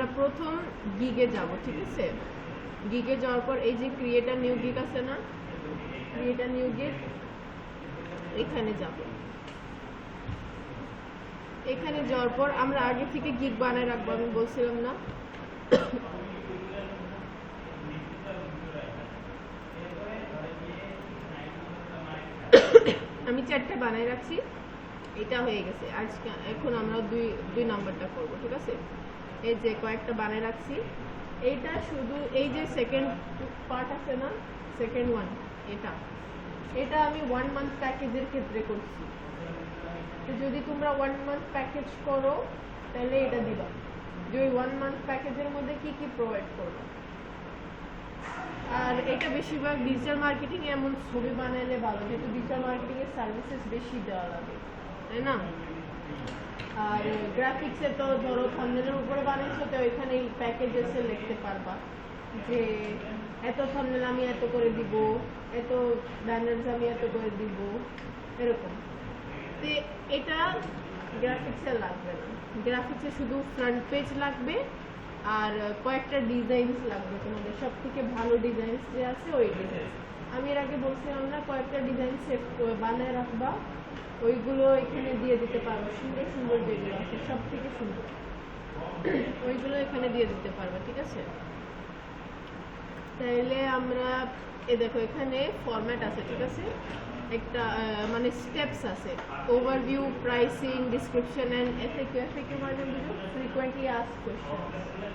আমরা প্রথম গিগে যাব, ঠিক আছে? গিগে যাওয়ার পর এই যে ক্রিয়েটার নিউ গিগ আছে না? ক্রিয়েটার নিউ গিগ এখানে যাব। এখানে যাওয়ার পর আমরা আগে থেকে গিগ বানায় রাখব, আমি বলছিলাম না। আমি চারটে বানাই রাখছি। এটা হয়ে গেছে। আজকে, এখন আমরা দুই দুই নাম্বারটা করব, ঠিক আছে? এই যে কয়েকটা বানাই রাখছি। এইটা শুধু এই যে সেকেন্ড পার্ট আছে না সেকেন্ড ওয়ান এটা। এটা আমি ওয়ান মান্থ প্যাকেজের ক্ষেত্রে করছি। তো যদি তোমরা ওয়ান মান্থ প্যাকেজ করো, তাহলে এটা দিবা। যে ওই ওয়ান মান্থ প্যাকেজের মধ্যে কি কি প্রোভাইড করব আর এটা বেশিরভাগ ডিজিটাল মার্কেটিং এমন ছবি বানাইলে ভালো, যেহেতু ডিজিটাল মার্কেটিং এর সার্ভিসেস বেশি দেওয়া লাগে। তাই না? আর গ্রাফিক্সে তো ধরো থাম্বনেলের উপরে বানাইছো, তো এখানে এই প্যাকেজেসে লিখতে পারবা যে এত থাম্বনেল আমি এত করে দিব, এত ব্যানার্স আমি এত করে দিব, এরকম। তো এটা গ্রাফিক্সে লাগবে না। গ্রাফিক্সে শুধু ফ্রন্ট পেজ লাগবে আর কয়েকটা ডিজাইনস লাগবে তোমাদের। সব থেকে ভালো ডিজাইনস যে আছে ওই ডিজাইন আমি এর আগে বলছিলাম না, কয়েকটা ডিজাইন সেট বানায় রাখবা। ওইগুলো এখানে দিয়ে দিতে পারব। সুন্দর সুন্দর যেগুলো আছে সব থেকে সুন্দর। ওইগুলো এখানে দিয়ে দিতে পারবে, ঠিক আছে? তাইলে আমরা, এ দেখো, এখানে ফরম্যাট আছে, ঠিক আছে? একটা মানে স্টেপস আছে। Overview pricing description and FAQ FAQ মানে বুঝো? ফ্রিকোয়েন্টলি আস্ক কোশ্চেন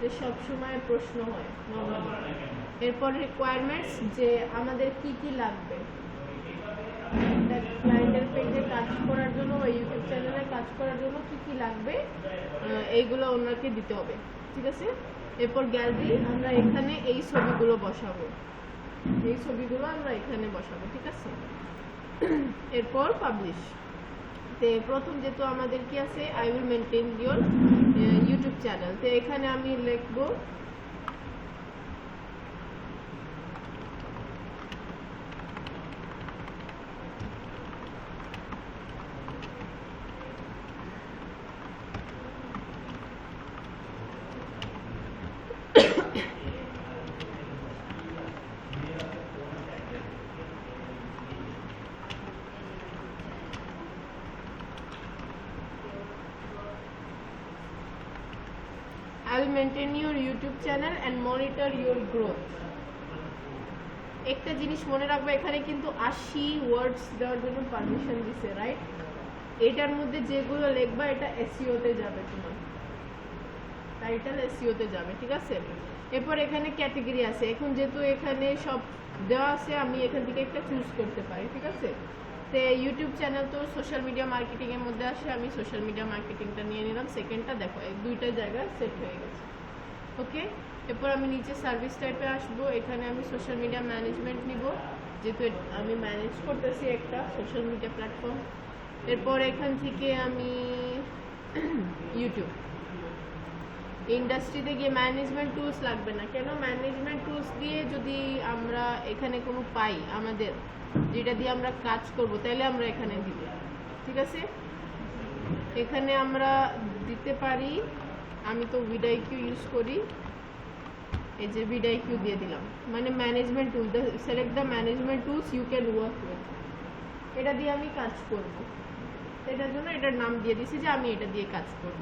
যে সব সময় প্রশ্ন হয় এরপর রিকোয়ারমেন্টস যে আমাদের কি কি লাগবে ক্লায়েন্টের পেজে কাজ করার জন্য ইউটিউব চ্যানেলে কাজ করার জন্য কি কি লাগবে এইগুলো ওনাকে দিতে হবে। ঠিক আছে? এরপর গ্যালারি, আমরা এখানে এই ছবিগুলো বসাবো। এই ছবিগুলো আমরা এখানে বসাবো, ঠিক আছে? এরপর পাবলিশ তে প্রথম যেহেতু আমাদের কি আছে I will maintain your YouTube channel তো এখানে আমি লিখব I will maintain your YouTube channel and monitor your growth. একটা জিনিস মনে রাখবে, এখানে কিন্তু আশি ওয়ার্ডস দেওয়ার জন্য পারমিশন দিছে রাইট এটার মধ্যে যেগুলো লিখবা, এটা এসইওতে যাবে তোমার। টাইটেল এসইওতে যাবে, ঠিক আছে? এরপর এখানে ক্যাটাগরি আছে। এখন যেহেতু এখানে সব দেওয়া আছে, আমি এখান থেকে একটা চুজ করতে পারি, ঠিক আছে? তো ইউটিউব চ্যানেল তো সোশ্যাল মিডিয়া মার্কেটিং এর মধ্যে আসে, আমি সোশ্যাল মিডিয়া মার্কেটিংটা নিয়ে নিলাম। সেকেন্ডটা দেখো, এই দুইটা জায়গায় সেট হয়ে গেছে। ওকে এরপর আমি নিচে সার্ভিস টাইপে আসব, এখানে আমি সোশ্যাল মিডিয়া ম্যানেজমেন্ট নিব। যেহেতু আমি ম্যানেজ করতেছি একটা সোশ্যাল মিডিয়া প্ল্যাটফর্ম এরপর এখান থেকে আমি ইউটিউব ইন্ডাস্ট্রিতে গিয়ে ম্যানেজমেন্ট টুলস লাগবে না। কেন? ম্যানেজমেন্ট টুলস দিয়ে যদি আমরা এখানে কোনো পাই আমাদের যেটা দিয়ে আমরা কাজ করব তাহলে আমরা এখানে দিব। ঠিক আছে? এখানে আমরা দিতে পারি, আমি তো ভিডাই কিউ ইউজ করি। এই যে ভিডাই কিউ দিয়ে দিলাম। মানে management tool the select the management tools you can work with এটা দিয়ে আমি কাজ করব। এটার জন্য এটার নাম দিয়ে দিছি যে আমি এটা দিয়ে কাজ করব।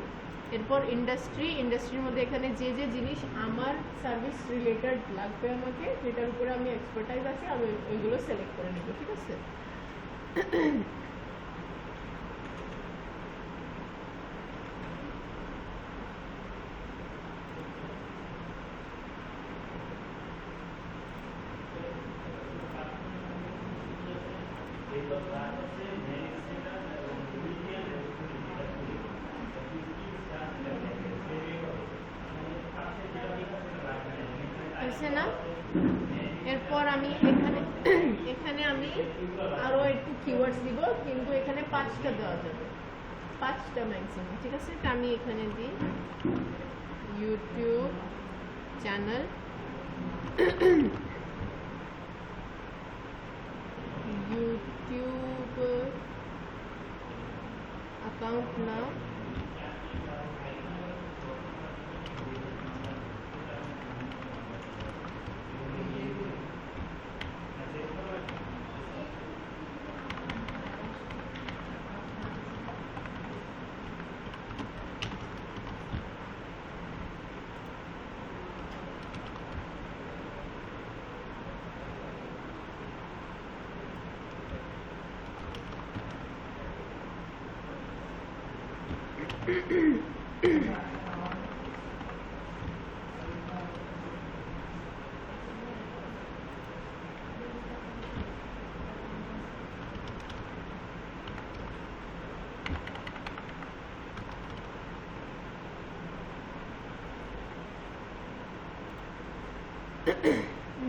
এরপর ইন্ডাস্ট্রি ইন্ডাস্ট্রির মধ্যে এখানে যে যে জিনিস আমার সার্ভিস রিলেটেড লাগবে আমাকে যেটার উপরে আমি এক্সপার্টাইজ আছে, আমি ওইগুলো সিলেক্ট করে নেব, ঠিক আছে হয়েছে না এরপর আমি এখানে এখানে আমি আরও একটু কিওয়ার্ডস দিব, কিন্তু এখানে পাঁচটা দেওয়া যাবে। পাঁচটা ম্যাক্সিমাম ঠিক আছে? আমি এখানে দিই ইউটিউব চ্যানেল ইউটিউব অ্যাকাউন্ট নাম।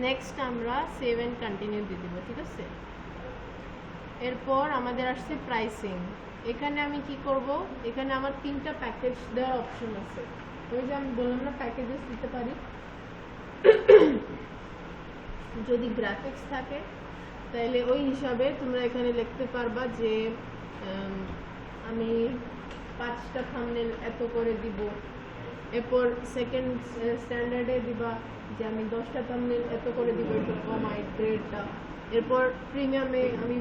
নেক্সট আমরা সেভ অ্যান্ড কন্টিনিউ দিয়ে দেবো, ঠিক আছে? এরপর আমাদের আসছে প্রাইসিং এখানে আমি কি করব? এখানে আমার তিনটা প্যাকেজ দেওয়ার অপশন আছে। ওই যে আমি বললাম না প্যাকেজেস দিতে পারি। যদি গ্রাফিক্স থাকে, তাহলে ওই হিসাবে তোমরা এখানে লিখতে পারবা যে আমি পাঁচটা থামনেল এত করে দিব। এরপর সেকেন্ড স্ট্যান্ডার্ডে দিবা। যে আমি দশটা থামনেল এত করে দিব একটু কমাই গ্রেডটা এরপর প্রিমিয়ামে আমি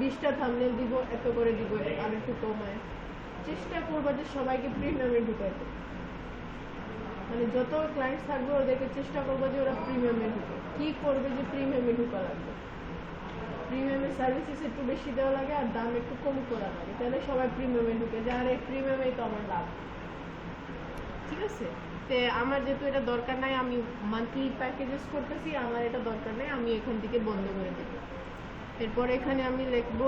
বিশটা থামনেল দিব, এত করে দিব, আর একটু কমায় চেষ্টা করবা যে সবাইকে প্রিমিয়ামে ঢুকাইতে মানে যত ক্লায়েন্টস থাকবে, ওদেরকে চেষ্টা করব যে ওরা প্রিমিয়ামে ঢুকে। কি করবে যে প্রিমিয়ামে ঢুকা লাগবে? প্রিমিয়ামের সার্ভিসেস একটু বেশি দেওয়া লাগে আর দাম একটু কম করা লাগে। তাহলে সবাই প্রিমিয়ামে ঢুকে। যে আরে প্রিমিয়ামেই তো আমার লাভ। ঠিক আছে? তে আমার যেহেতু এটা দরকার নাই, আমি মান্থলি প্যাকেজেস করতেছি, আমার এটা দরকার নাই, আমি এখান থেকে বন্ধ করে দেব। এরপর এখানে আমি লিখব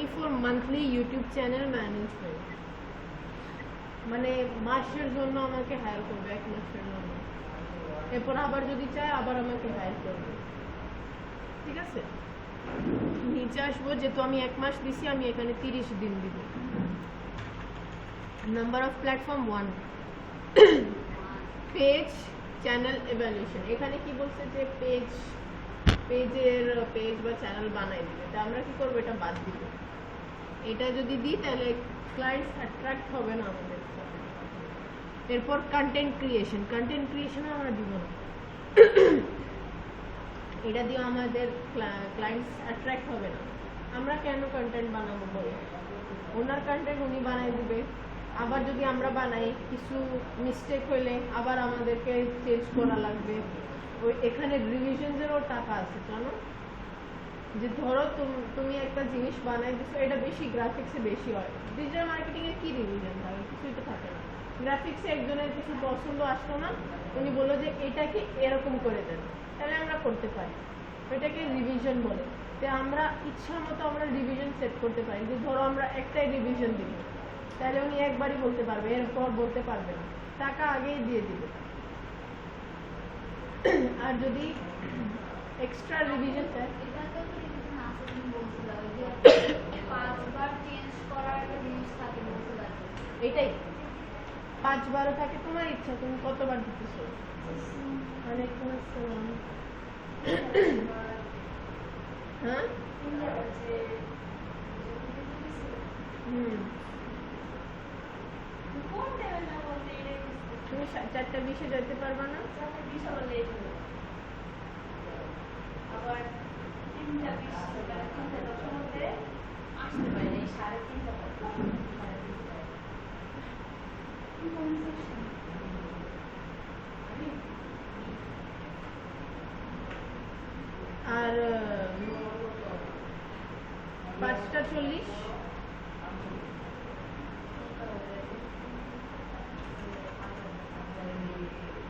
me for monthly YouTube channel management মানে মাসের জন্য আমাকে হায়ার করবে, এক মাসের জন্য। এরপর আবার যদি চায়, আবার আমাকে হায়ার করবে। ঠিক আছে? নিচে আসব, যেহেতু আমি এক মাস দিছি, আমি এখানে তিরিশ দিন দিব। Number of platform one page channel evaluation এখানে কি বলছে যে পেজ পেজের পেজ বা চ্যানেল বানাই দিবে। তা আমরা কি করব? এটা বাদ দিব। এটা যদি দিই, তাহলে ক্লায়েন্টস অ্যাট্রাক্ট হবে না আমাদের। এরপর কন্টেন্ট ক্রিয়েশন কন্টেন্ট ক্রিয়েশন আমরা দিব না। এটা দিয়ে আমাদের ক্লায়েন্টস অ্যাট্রাক্ট হবে না। আমরা কেন কন্টেন্ট বানাবো বলো? ওনার কন্টেন্ট উনি বানাই দিবে। আবার যদি আমরা বানাই, কিছু মিস্টেক হইলে আবার আমাদেরকে চেঞ্জ করা লাগবে। ওই এখানে রিভিশনসেরও টাকা আছে, জানো? যে ধরো তুমি একটা জিনিস বানাই দিছো, এটা বেশি গ্রাফিক্সে বেশি হয়। ডিজিটাল মার্কেটিং এ কি রিভিশন থাকে কিছুই তো থাকে না। গ্রাফিক্সে একজনের কিছু পছন্দ আসলো না, উনি বলল যে এটাকে এরকম করে দেন। তাহলে আমরা করতে পারি। ওইটাকে রিভিশন বলে। তো আমরা ইচ্ছা মতো আমরা রিভিশন সেট করতে পারি। যে ধরো আমরা একটাই রিভিশন দিব তাহলে উনি একবারই বলতে পারবে, এরপর বলতে পারবে না। টাকা আগেই দিয়ে দিবে। আর যদি এক্সট্রা রিভিশন চায় এটা তো কিন্তু নাসরিন বলছিল যে পাঁচবার চেঞ্জ করার একটা জিনিস থাকে বলছিল আর কি। এটাই পাঁচ বারো থাকে তোমার ইচ্ছা তুমি কতবার দিতেছো ওয়ালাইকুম হ্যাঁ? হুম। তুমি চারটা বিশে যেতে পারবা না? চারটে বিশ আবার লেট হলো আবার আর পাঁচটা চল্লিশ।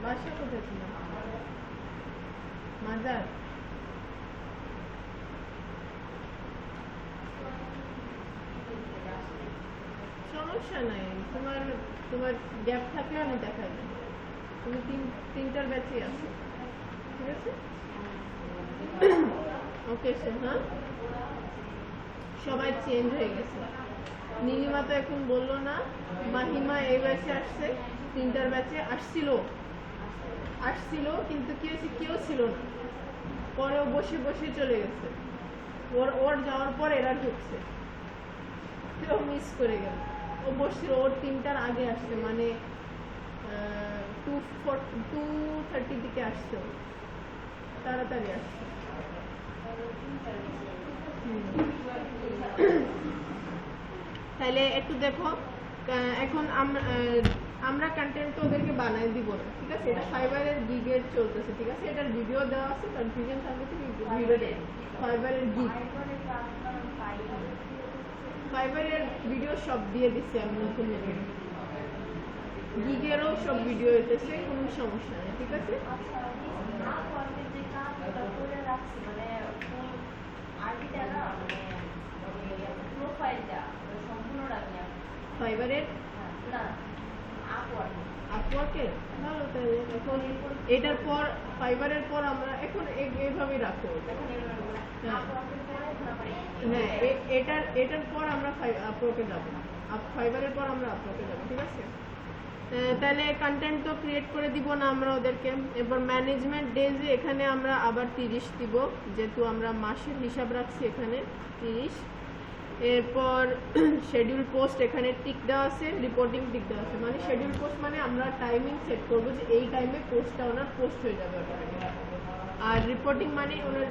বাসা কোথায় ছিল? মাজার। সমস্যা নাই। তোমার তোমার গ্যাপ থাকলে আমি দেখাই তুমি তিন, তিনটার ব্যাচে আছো। ঠিক আছে? ওকে হ্যাঁ? সবাই চেঞ্জ হয়ে গেছে। নীলিমা তো এখন বলল না, মাহিমা এই ব্যাচে আসছে, তিনটার ব্যাচে আসছিল। আসছিল, কিন্তু কি হয়েছে, কেউ ছিল না। পরে বসে বসে চলে গেছে। ওর ওর যাওয়ার পর এরা ঢুকছে। কেউ মিস করে গেল। ও বসছিল ওর তিনটার আগে আসছে মানে টু ফোর টু থার্টির দিকে আসছে তাড়াতাড়ি আসছে। তাহলে একটু দেখো এখন আমরা আমরা কন্টেন্ট তো ওদেরকে বানাই দিব না ঠিক আছে? এটা ফাইবারের গিগের চলতেছে ঠিক আছে? এটার ভিডিও দেওয়া আছে কনফিউশন থাকবে তুমি ভিডিও দেবে ফাইবারের গিগ ফাইবারের ভিডিও সব দিয়ে দিচ্ছি আমি নতুন নতুন গিগেরও সব ভিডিও হইতেছে কোনো সমস্যা নেই ঠিক আছে? ফাইবারের? আপওয়ার্কের ভালো তাহলে এখন এটার পর ফাইবারের পর আমরা এখন এ- এইভাবেই রাখো হ্যাঁ। এটার এটার পর আমরা আপওয়ার্কে যাব। ফাইবারের পর আমরা আপওয়ার্কে যাব ঠিক আছে? তাহলে কন্টেন্ট তো ক্রিয়েট করে দিব না আমরা ওদেরকে। এবার ম্যানেজমেন্ট ডেজে এখানে আমরা আবার তিরিশ দিব যেহেতু আমরা মাসের হিসাব রাখছি এখানে তিরিশ। এরপর শেডিউল পোস্ট এখানে টিক দেওয়া আছে রিপোর্টিং টিক দেওয়া আছে। মানে শেডিউল পোস্ট মানে আমরা টাইমিং সেট করব যে এই টাইমে পোস্টটা ওনার পোস্ট হয়ে যাবে আর রিপোর্টিং মানে ওনার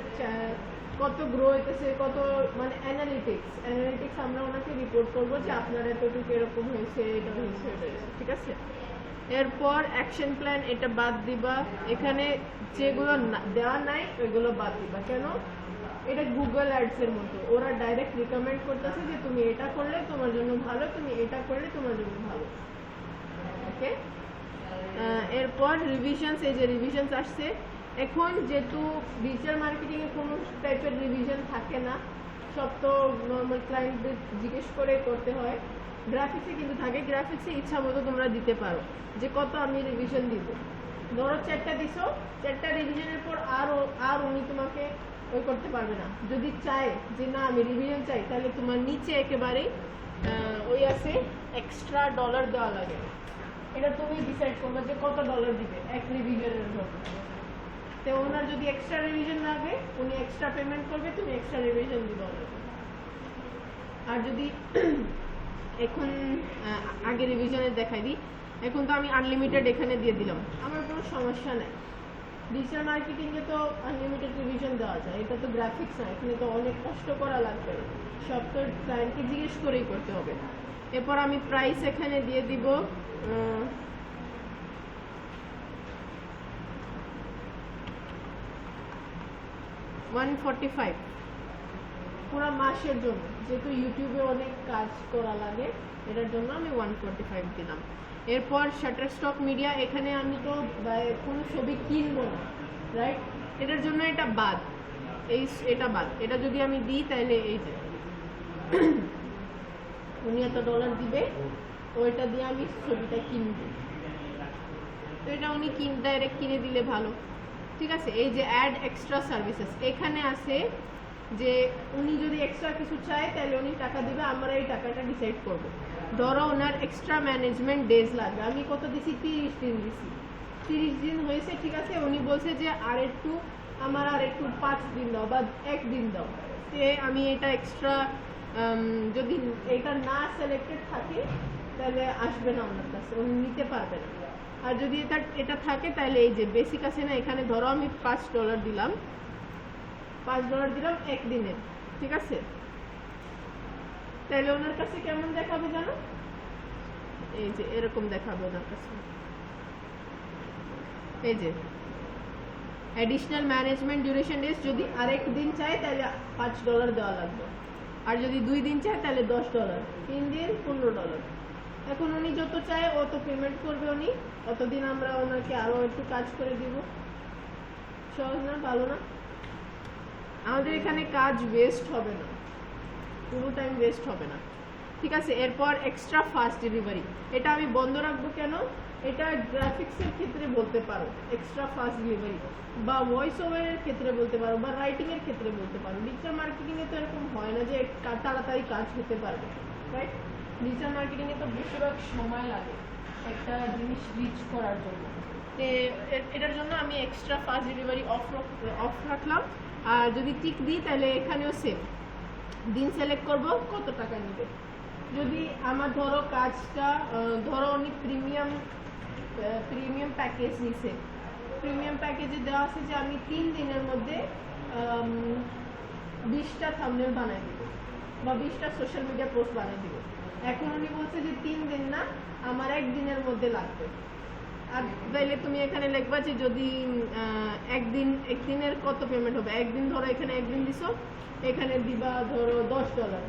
কত গ্রো হইতেছে, কত মানে অ্যানালিটিক্স অ্যানালিটিক্স আমরা ওনাকে রিপোর্ট করব যে আপনার এতটুকু এরকম হয়েছে, এটা হয়েছে এটা হয়েছে, ঠিক আছে? এরপর অ্যাকশন প্ল্যান এটা বাদ দিবা। এখানে যেগুলো দেওয়া নাই, ওইগুলো বাদ দিবা। কেন? এটা গুগল অ্যাডসের মতো। ওরা ডাইরেক্ট রিকমেন্ড করতেছে যে তুমি এটা করলে তোমার জন্য ভালো, তুমি এটা করলে তোমার জন্য ভালো। ওকে এরপর রিভিশনস এই যে রিভিশনস আসছে এখন যেহেতু ডিজিটাল মার্কেটিংয়ে কোনো টাইপের রিভিশন থাকে না, সব তো নর্মাল ক্লায়েন্টদের জিজ্ঞেস করে করতে হয়। গ্রাফিক্সে কিন্তু থাকে গ্রাফিক্সে ইচ্ছা মতো তোমরা দিতে পারো, যে কত আমি রিভিশন দিব। ধরো চারটা দিছো, চারটা রিভিশনের পর আর ও- আর উনি তোমাকে ওই করতে পারবে না। যদি চায় যে না, আমি রিভিশন চাই, তাহলে তোমার নিচে একেবারেই ওই আছে এক্সট্রা ডলার দেওয়া লাগে। এটা তুমি ডিসাইড করবে যে কত ডলার দিবে এক রিভিশনের জন্য। তো ওনার যদি এক্সট্রা রিভিশন লাগে উনি এক্সট্রা পেমেন্ট করবে, তুমি এক্সট্রা রিভিশন দিবে। আর যদি এখন আগে রিভিশনে দেখাই দিই, এখন তো আমি আনলিমিটেড এখানে দিয়ে দিলাম। আমার কোনো সমস্যা নাই। ডিজিটাল মার্কেটিংয়ে তো আনলিমিটেড রিভিশন দেওয়া যায়। এটা তো গ্রাফিক্স না, এখানে তো অনেক কষ্ট করা লাগবে। সব তো ক্লায়েন্টকে জিজ্ঞেস করেই করতে হবে। এরপর আমি প্রাইস এখানে দিয়ে দিব ওয়ান ফর্টি ফাইভ পুরো মাসের জন্য, যেহেতু ইউটিউবে অনেক কাজ করা লাগে, এটার জন্য আমি ওয়ান ফোর্টি ফাইভ দিলাম। এরপর শাটার স্টক মিডিয়া এখানে আমি তো কোনো ছবি কিনবো না রাইট এটার জন্য এটা বাদ। এই এটা বাদ। এটা যদি আমি দিই, তাহলে এই যে, উনি এত ডলার দিবে, ওইটা দিয়ে আমি ছবিটা কিনবো। তো এটা উনি কিন ডাইরেক্ট কিনে দিলে ভালো। ঠিক আছে? এই যে অ্যাড এক্সট্রা সার্ভিসেস এখানে আছে যে উনি যদি এক্সট্রা কিছু চায়, তাহলে উনি টাকা দিবে, আমরা এই টাকাটা ডিসাইড করব। ধরো ওনার এক্সট্রা ম্যানেজমেন্ট ডেজ লাগবে। আমি কত দিছি? তিরিশ দিন দিছি। তিরিশ দিন হয়েছে, ঠিক আছে? উনি বলছে যে আর একটু আমার আর একটু পাঁচ দিন দাও বা এক দিন দাও। তে আমি এটা এক্সট্রা যদি এটা না সিলেক্টেড থাকে, তাহলে আসবে না ওনার কাছে, উনি নিতে পারবে না। আর যদি এটা এটা থাকে, তাহলে এই যে বেসিক আছে না, এখানে ধরো আমি পাঁচ ডলার দিলাম। পাঁচ ডলার দিলাম একদিনের ঠিক আছে? তাহলে ওনার কাছে কেমন দেখাবে জানো? এই যে এরকম দেখাবে ওনার কাছে। এই যে অ্যাডিশনাল ম্যানেজমেন্ট ডিউরেশন ডেজ যদি আরেক দিন চাই তাহলে পাঁচ ডলার দেওয়া লাগবে। আর যদি দুই দিন চায়, তাহলে দশ ডলার তিন দিন পনেরো ডলার এখন উনি যত চায় অত পেমেন্ট করবে উনি। ততদিন আমরা ওনাকে আরও একটু কাজ করে দিব। সহজ না, ভালো না? আমাদের এখানে কাজ ওয়েস্ট হবে না। পুরো টাইম ওয়েস্ট হবে না। ঠিক আছে, এরপর এক্সট্রা ফাস্ট ডেলিভারি এটা আমি বন্ধ রাখব কেন? এটা গ্রাফিক্সের ক্ষেত্রে বলতে পারো। এক্সট্রা ফাস্ট ডেলিভারি বা ভয়েস ওভারের ক্ষেত্রে বলতে পারো। বা রাইটিং এর ক্ষেত্রে বলতে পারো। ডিজিটাল মার্কেটিং এ তো এরকম হয় না যে তাড়াতাড়ি কাজ হতে পারবে রাইট ডিজিটাল এ তো বেশিরভাগ সময় লাগে একটা জিনিস রিচ করার জন্য। তো এটার জন্য আমি extra fast delivery off off রাখলাম। আর যদি টিক দিই, তাহলে এখানেও সেম দিন সিলেক্ট করব, কত টাকা নেবে? যদি আমার ধরো কাজটা ধরো উনি প্রিমিয়াম প্রিমিয়াম প্যাকেজ নিছে। প্রিমিয়াম প্যাকেজে দেওয়া আছে যে আমি তিন দিনের মধ্যে বিশটা থামনেল বানাই দিব। বা বিশটা সোশ্যাল মিডিয়া পোস্ট বানাই দিব। এখন উনি বলছে যে তিন দিন না, আমার একদিনের মধ্যে লাগবে। আর তাইলে তুমি এখানে লিখবা যে যদি একদিন, একদিনের কত পেমেন্ট হবে? একদিন ধরো এখানে একদিন দিছো, এখানে দিবা ধরো দশ ডলার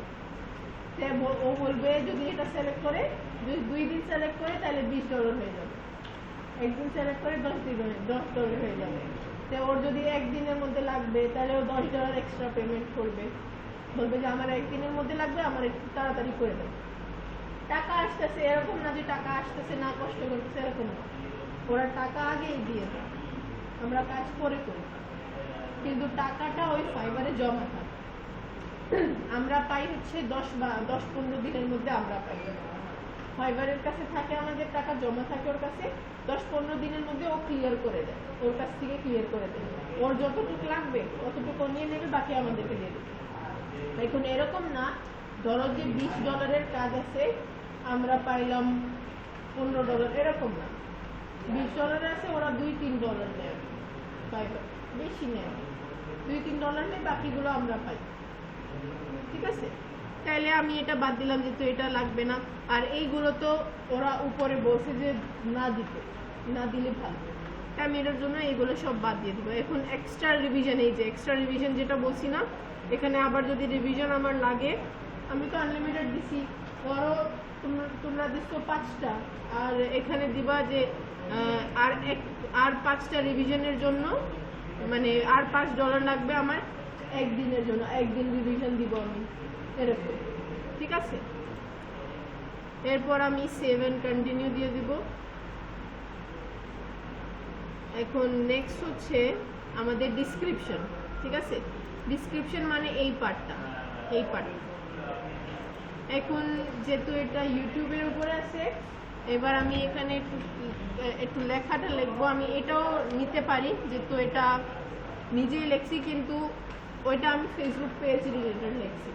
সে ও বলবে যদি এটা সিলেক্ট করে, যদি দুই দিন সিলেক্ট করে তাহলে বিশ ডলার হয়ে যাবে। একদিন সিলেক্ট করে দশ দিন দশ ডলার হয়ে যাবে। তো ওর যদি একদিনের মধ্যে লাগবে তাহলে ও দশ ডলার এক্সট্রা পেমেন্ট করবে। বলবে যে আমার একদিনের মধ্যে লাগবে, আমার একটু তাড়াতাড়ি করে দেবে টাকা আসতেছে, এরকম না যে টাকা আসতেছে, না কষ্ট করতেছে, এরকম না। ওরা টাকা আগেই দিয়ে দেয়। আমরা কাজ করে করি। কিন্তু টাকাটা ওই ফাইবারে জমা থাকে আমরা পাই হচ্ছে দশ বা, দশ পনেরো দিনের মধ্যে আমরা পাই। ফাইবারের কাছে থাকে আমাদের টাকা, জমা থাকে ওর কাছে। দশ পনেরো দিনের মধ্যে ও ক্লিয়ার করে দেয়। ওর কাছ থেকে ক্লিয়ার করে দেয়। ওর যতটুকু লাগবে, অতটুকু নিয়ে নেবে, বাকি আমাদেরকে দিয়ে দেবে। এখন এরকম না, ধরো যে বিশ ডলারের কাজ আছে আমরা পাইলাম পনেরো ডলার, এরকম না। বিশ ডলার আছে, ওরা দুই তিন ডলার নেয়। বেশি নেয়। দুই তিন ডলার নেয় বাকিগুলো আমরা পাই। ঠিক আছে? তাইলে আমি এটা বাদ দিলাম যেহেতু এটা লাগবে না। আর এইগুলো তো ওরা উপরে বলছে যে না দিতে, না দিলে ভালো। তাই আমি এটার জন্য এইগুলো সব বাদ দিয়ে দেবো। এখন এক্সট্রা রিভিশন এই যে এক্সট্রা রিভিশন যেটা বলছি না, এখানে আবার যদি রিভিশন আমার লাগে, আমি তো আনলিমিটেড দিছি। ধরো তোমরা তোমরা দিচ্ছ পাঁচটা। আর এখানে দিবা যে আর এক, আর পাঁচটা রিভিশনের জন্য মানে আর পাঁচ ডলার লাগবে আমার একদিনের জন্য। একদিন রিভিশন দিব আমি। এরকম। ঠিক আছে? এরপর আমি সেভেন কন্টিনিউ দিয়ে দিব। এখন নেক্সট হচ্ছে আমাদের ডিসক্রিপশন ঠিক আছে? ডিসক্রিপশন মানে এই পার্টটা এই পার্ট এখন যেহেতু এটা ইউটিউবের উপরে আছে, এবার আমি এখানে একটু একটু লেখাটা লিখব। আমি এটাও নিতে পারি, যেহেতু এটা নিজেই লেখছি, কিন্তু ওইটা আমি ফেসবুক পেজ রিলেটেড লেখছি।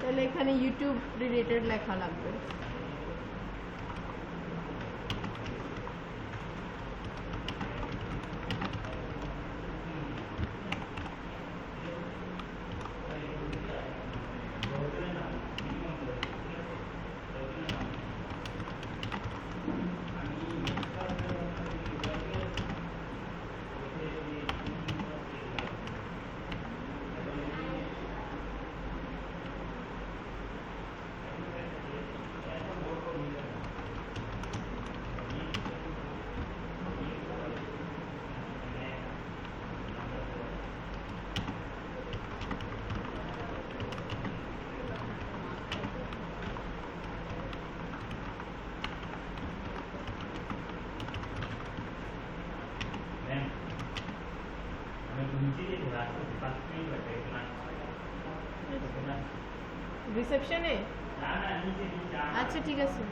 তাহলে এখানে ইউটিউব রিলেটেড লেখা লাগবে। রিসেপশনে আচ্ছা ঠিক আছে।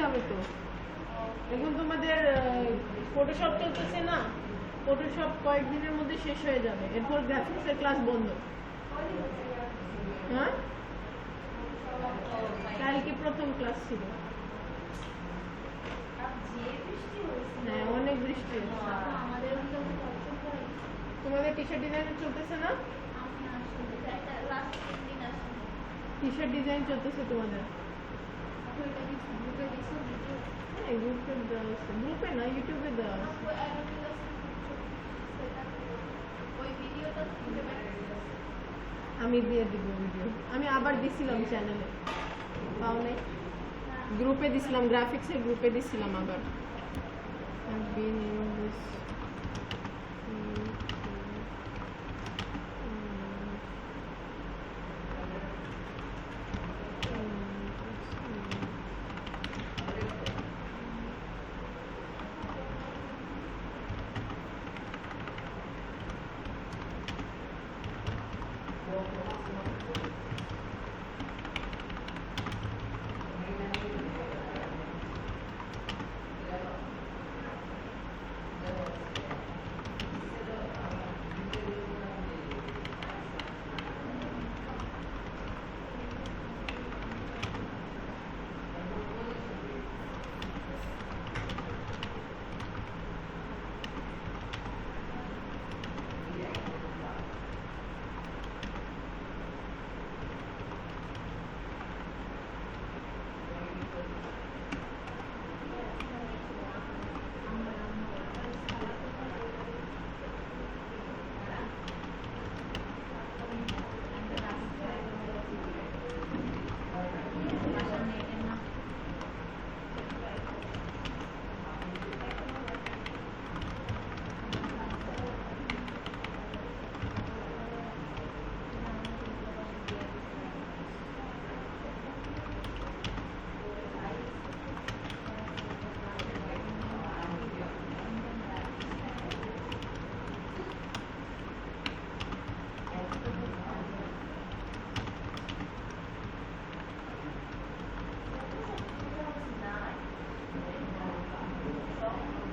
যাবে তো। এখন তোমাদের ফটোশপ চলতেছে না? ফটোশপ কয়েকদিনের মধ্যে শেষ হয়ে যাবে। এরপর গ্রাফিক্সের ক্লাস বন্ধ। হ্যাঁ? কালকে প্রথম ক্লাস ছিল। হ্যাঁ অনেক বৃষ্টি তোমাদের টি শার্ট ডিজাইন চলতেছে না? টি শার্ট ডিজাইন চলতেছে তোমাদের? গ্রুপে না ইউটিউবে দেওয়া আমি দিয়ে দিব ভিডিও আমি আবার দিছিলাম চ্যানেলে পাও নাই? গ্রুপে দিছিলাম গ্রাফিক্সের গ্রুপে দিছিলাম আবার। I've been in this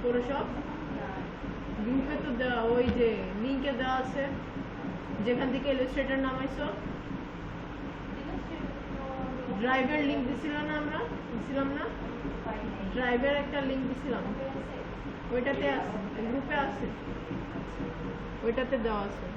Photoshop গ্রুপে তো দেওয়া ওই যে লিঙ্কে দেওয়া আছে। যেখান থেকে ইলাস্ট্রেটর নামাইছো। ড্রাইভের লিঙ্ক দিছিলাম না আমরা? দিছিলাম না? ড্রাইভের একটা লিঙ্ক দিছিলাম। ওইটাতে আছে গ্রুপে আছে। ওইটাতে দেওয়া আছে।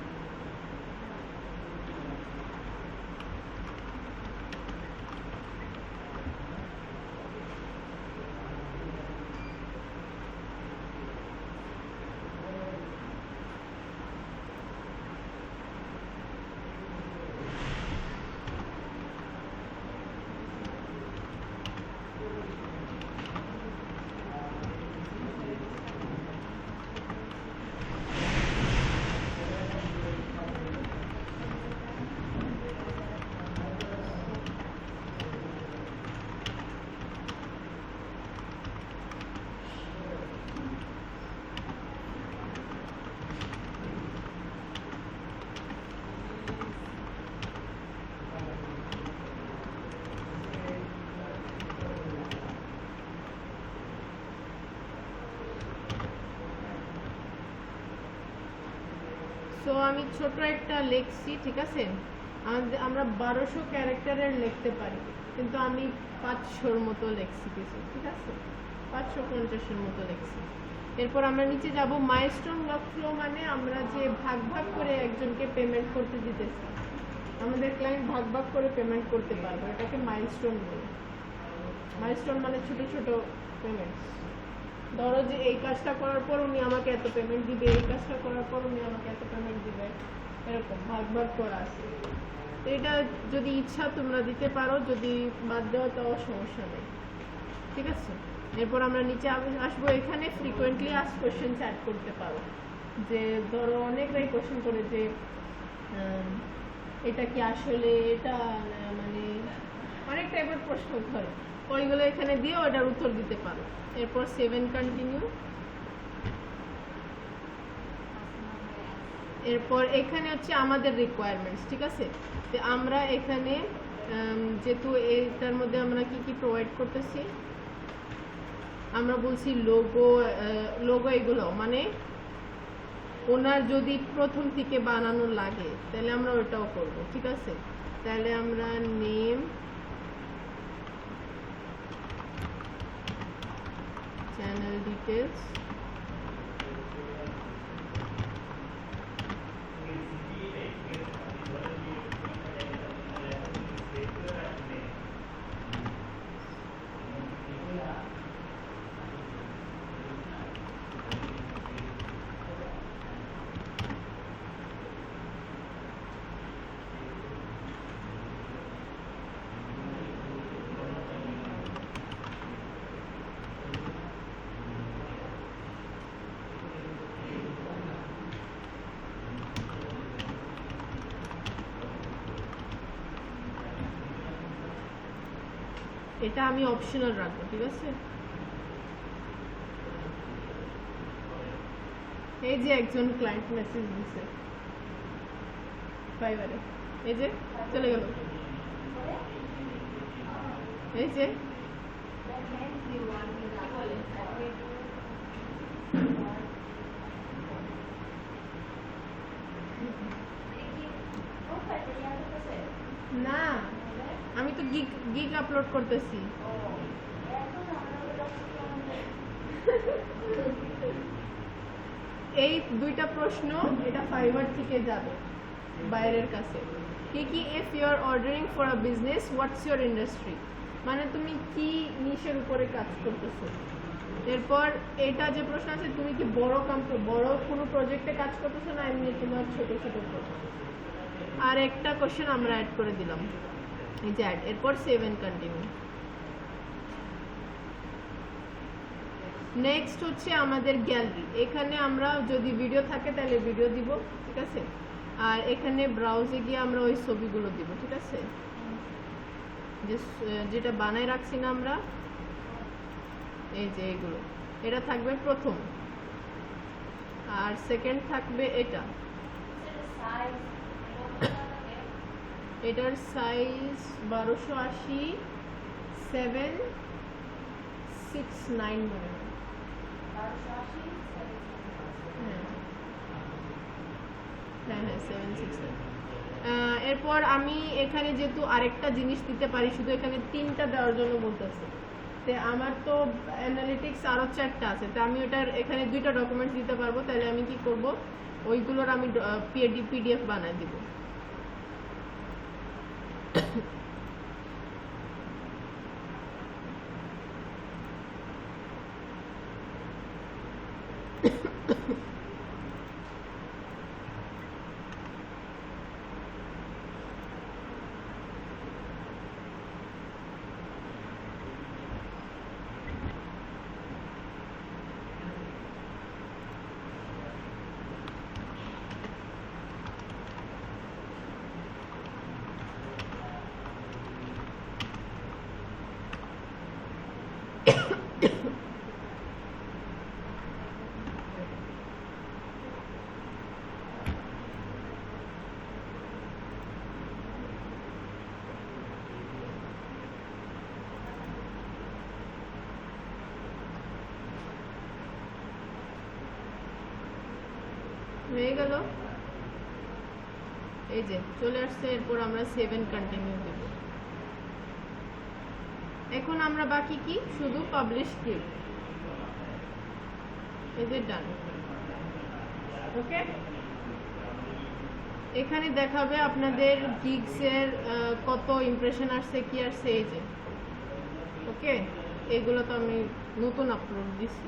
সো আমি ছোট একটা লিখছি, ঠিক আছে? আমাদের, আমরা বারোশো ক্যারেক্টারের লিখতে পারি। কিন্তু আমি পাঁচশোর মতো লিখছি কিছু, ঠিক আছে? পাঁচশো পঞ্চাশের মতো লিখছি। এরপর আমরা নিচে যাব। মাইস্টোন ওয়ার্কফ্লো মানে আমরা যে ভাগ ভাগ করে একজনকে পেমেন্ট করতে দিতেছি। আমাদের ক্লায়েন্ট ভাগ ভাগ করে পেমেন্ট করতে পারব। এটাকে মাইলস্টোন বলে। মাইলস্টোন মানে ছোট ছোট পেমেন্টস ধরো যে এই কাজটা করার পর উনি আমাকে এত পেমেন্ট দিবে, এই কাজটা করার পর উনি আমাকে এত পেমেন্ট দিবে। এরকম, ভাগ ভাগ করা আছে। এটা যদি ইচ্ছা তোমরা দিতে পারো, যদি বাদ দেওয়া তাও সমস্যা নেই। ঠিক আছে? এরপর আমরা নিচে আসব এখানে ফ্রিকোয়েন্টলি আস কোয়েশ্চেন অ্যাড করতে পারো। যে ধরো অনেকরাই কোয়েশ্চেন করে যে এটা কি আসলে, এটা মানে অনেক টাইপের প্রশ্ন ধরো। ওইগুলো এখানে দিয়ে ওটার উত্তর দিতে পারো। এরপর সেভেন কন্টিনিউ এরপর এখানে হচ্ছে আমাদের রিকোয়ারমেন্টস ঠিক আছে? তো আমরা এখানে যেহেতু এটার মধ্যে আমরা কি কি প্রোভাইড করতেছি? আমরা বলছি লোগো লোগো এগুলো মানে ওনার যদি প্রথম থেকে বানানো লাগে, তাহলে আমরা ওটাও করব, ঠিক আছে? তাহলে আমরা নেম চ্যানেল ডিটেলস এটা আমি অপশনাল রাখব, ঠিক আছে? এই যে একজন ক্লায়েন্ট মেসেজ দিছে। ফাইবারে এই যে, চলে গেল। এই যে। না, আমি তো গিগ গিগ আপলোড করতেছি। এই দুইটা প্রশ্ন এটা ফাইবার থেকে যাবে, বাইরের কাছে। কি কি if you are ordering for a business what's your industry মানে তুমি কি নিশের উপরে কাজ করতেছো? এরপর এটা যে প্রশ্ন আছে, তুমি কি বড় কাম্প বড় কোনো প্রজেক্টে কাজ করতেছো না এমনি তোমার ছোট ছোট? আর একটা কোশ্চেন আমরা অ্যাড করে দিলাম। এই যে অ্যাড এরপর সেভেন কন্টিনিউ নেক্সট হচ্ছে আমাদের গ্যালারি এখানে আমরা যদি ভিডিও থাকে তাহলে ভিডিও দিব, ঠিক আছে? আর এখানে ব্রাউজে গিয়ে আমরা ওই ছবিগুলো দিব, ঠিক আছে? যেটা বানায় রাখছি না আমরা, এই যে এগুলো। এটা থাকবে প্রথম। আর সেকেন্ড থাকবে এটা। এটার সাইজ বারোশো আশি সেভেন সিক্স নাইন মনে হয় হ্যাঁ হ্যাঁ সেভেন এরপর আমি এখানে যেহেতু আরেকটা জিনিস দিতে পারি, শুধু এখানে তিনটা দেওয়ার জন্য বলতেছে। তো আমার তো অ্যানালিটিক্স আরও চারটা আছে, তো আমি ওটার এখানে দুইটা ডকুমেন্টস দিতে পারব, তাহলে আমি কি করব? ওইগুলোর আমি পিডিএফ বানায় দিব। হয়ে গেল। এই যে, চলে আসছে, এরপর আমরা সেভেন কন্টিনিউ দেব এখন আমরা বাকি কি? শুধু পাবলিশ ক্লিক এই যে ডান ওকে এখানে দেখাবে আপনাদের গিগসের কত ইমপ্রেশন আসছে, কি আসছে, এই যে। ওকে এগুলো তো আমি নতুন আপলোড দিছি